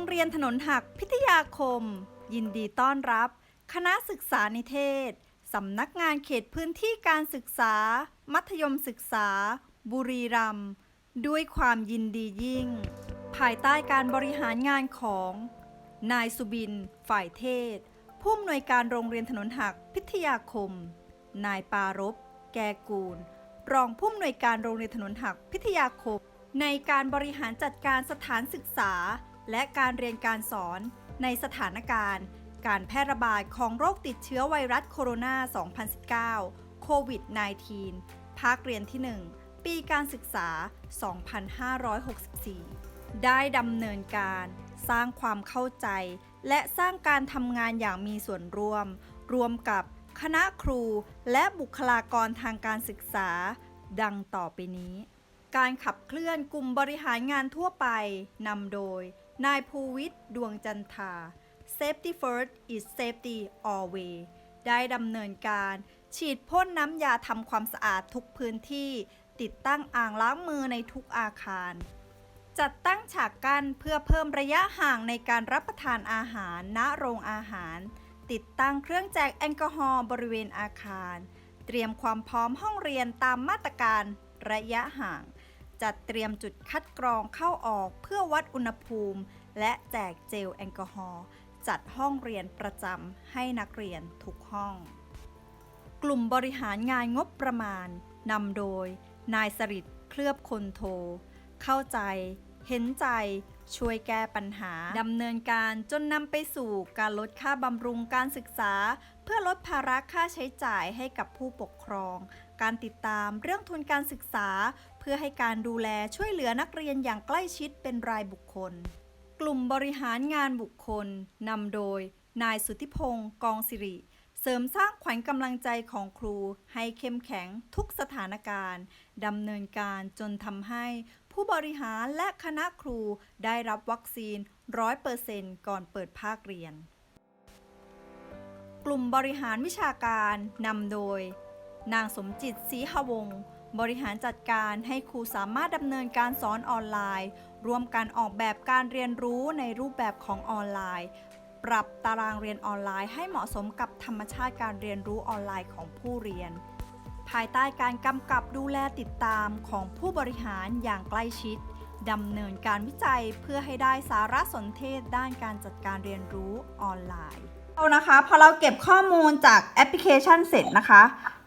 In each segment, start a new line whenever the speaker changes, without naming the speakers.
รงเรียนถนนหักพิทยาคม ยินดีต้อนรับ คณะศึกษานิเทศ สำนักงานเขตพื้นที่การศึกษา มัธยมศึกษา บุรีรัมย์ด้วยความยินดียิ่ง ภายใต้การบริหารงานของ นายสุบิน ฝ่ายเทศ ผู้อำนวยการโรงเรียนถนนหักพิทยาคม นายปารบแกกูล รองผู้อำนวยการโรงเรียนถนนหักพิทยาคม ในการบริหารจัดการสถานศึกษา และการเรียนการสอนในสถานการณ์ การแพร่ระบาดของโรคติดเชื้อไวรัสโคโรนา 2019 โควิด -19 ภาคเรียนที่ 1 ปีการศึกษา 2564 ได้ดำเนินการสร้างความเข้าใจ และสร้างการทำงานอย่างมีส่วนร่วม รวมกับคณะครูและบุคลากรทางการศึกษา ดังต่อไปนี้ การขับเคลื่อนกลุ่มบริหารงานทั่วไปนำโดย นายภูวิทย์ดวงจันทา Safety First is Safety Always ได้ดำเนินการ ฉีดพ่นน้ำยาทำความสะอาดทุกพื้นที่ ติดตั้งอ่างล้างมือในทุกอาคาร จัดตั้งฉากกั้นเพื่อเพิ่มระยะห่างในการรับประทานอาหารณโรงอาหาร ติดตั้งเครื่องแจกแอลกอฮอล์บริเวณอาคาร เตรียมความพร้อมห้องเรียนตามมาตรการระยะห่าง จัดเตรียมจุดคัดกรองเข้าออกเพื่อวัดอุณหภูมิ และแจกเจลแอลกอฮอล์จัดห้องเรียนประจำให้นักเรียนทุกห้อง กลุ่มบริหารงานงบประมาณนำโดย นายสริตเคลือบคนโท เข้าใจ เห็นใจ ช่วยแก้ปัญหาดำเนินการจนนำไปสู่การลดค่าบำรุงการศึกษา เพื่อลดภาระค่าใช้จ่ายให้กับผู้ปกครอง การติดตามเรื่องทุนการศึกษา เพื่อให้การดูแลช่วยเหลือนักเรียนอย่างใกล้ชิดเป็นรายบุคคล กลุ่มบริหารงานบุคคลนำโดย นายสุทธิพงศ์กองสิริ เสริมสร้างขวัญกำลังใจของครู ให้เข้มแข็งทุกสถานการณ์ดำเนินการจนทำให้ ผู้บริหารและคณะครูได้รับวัคซีน 100%ก่อนเปิดภาคเรียนกลุ่มบริหารวิชาการนำโดย นางสมจิตศรีหวงศ์บริหารจัดการให้ครูสามารถดำเนินการสอนออนไลน์ร่วมการออกแบบการเรียนรู้ในรูปแบบของออนไลน์ ปรับตารางเรียนออนไลน์ให้เหมาะสมกับธรรมชาติการเรียนรู้ออนไลน์ของผู้เรียน ภายใต้การกำกับดูแลติดตามของผู้บริหารอย่างใกล้ชิดดำเนินการวิจัยเพื่อให้ได้สารสนเทศด้านการจัดการเรียนรู้ออนไลน์ นะคะพอเราเก็บข้อมูลจากแอปพลิเคชันเสร็จนะคะ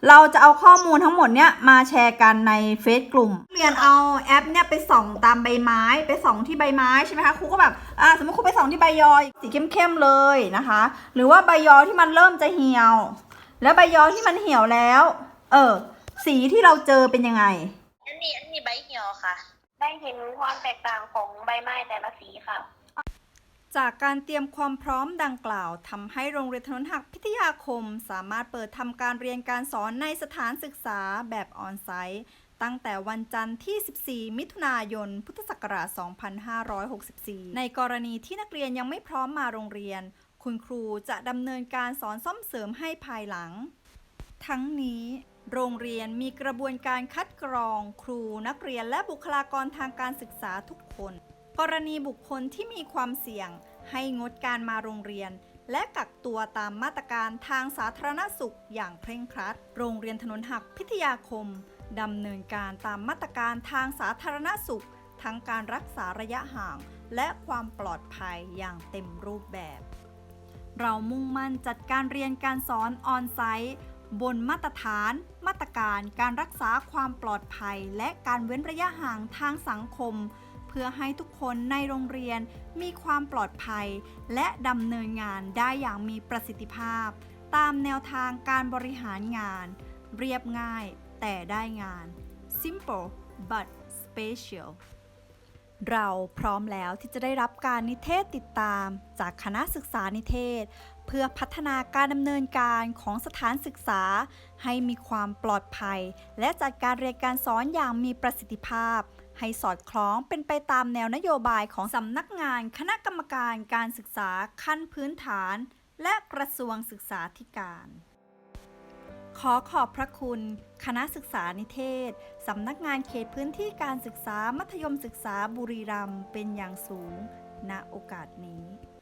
เราจะเอาข้อมูลทั้งหมดเนี้ยมาแชร์กันในเฟซกลุ่มเรียนเอาแอปเนี่ยไปส่องตามใบไม้ไปส่องที่ใบไม้ใช่ไหมคะครูก็แบบอ่าสมมติครูไปส่องที่ใบยอสีเข้มๆเลยนะคะ หรือว่าใบยอที่มันเริ่มจะเหี่ยว แล้วใบยอที่มันเหี่ยวแล้ว เออสีที่เราเจอเป็นยังไง
อันนี้อันนี้ใบเหี่ยวค่ะ
ได้เห็นความแตกต่างของใบไม้แต่ละสีค่ะ
จากการเตรียมความพร้อมดังกล่าวทำให้โรงเรียนถนนหักพิทยาคม สามารถเปิดทำการเรียนการสอนในสถานศึกษาแบบออนไซต์ ตั้งแต่วันจันทร์ที่ 14 มิถุนายน พุทธศักราช 2564 ในกรณีที่นักเรียนยังไม่พร้อมมาโรงเรียน คุณครูจะดำเนินการสอนซ่อมเสริมให้ภายหลัง ทั้งนี้โรงเรียนมีกระบวนการคัดกรอง ครูนักเรียนและบุคลากรทางการศึกษาทุกคน กรณีบุคคลที่มีความเสี่ยง ให้งดการมาโรงเรียน และกักตัวตามมาตรการทางสาธารณสุขอย่างเคร่งครัด โรงเรียนถนนหักพิทยาคมดำเนินการตามมาตรการทางสาธารณสุข ทั้งการรักษาระยะห่าง และความปลอดภัยอย่างเต็มรูปแบบ เรามุ่งมั่นจัดการเรียนการสอนออนไซต์บนมาตรฐาน มาตรการการรักษาความปลอดภัย และการเว้นระยะห่างทางสังคม พื่อให้ทุกคนในโรงเรียนมีความปลอดภัย และดำเนินงานได้อย่างมีประสิทธิภาพ ตามแนวทางการบริหารงาน เรียบง่ายแต่ได้งาน simple but special เราพร้อมแล้วที่จะได้รับการนิเทศติดตามจากคณะศึกษานิเทศ เพื่อพัฒนาการดำเนินการของสถานศึกษา ให้มีความปลอดภัย และจัดการเรียนการสอนอย่างมีประสิทธิภาพ ให้สอดคล้องเป็นไปตามแนวนโยบายของสำนักงานคณะกรรมการการศึกษาขั้นพื้นฐาน และกระทรวงศึกษาธิการ ขอขอบพระคุณ คณะศึกษานิเทศ สำนักงานเขตพื้นที่การศึกษามัธยมศึกษาบุรีรัมย์เป็นอย่างสูง ณโอกาสนี้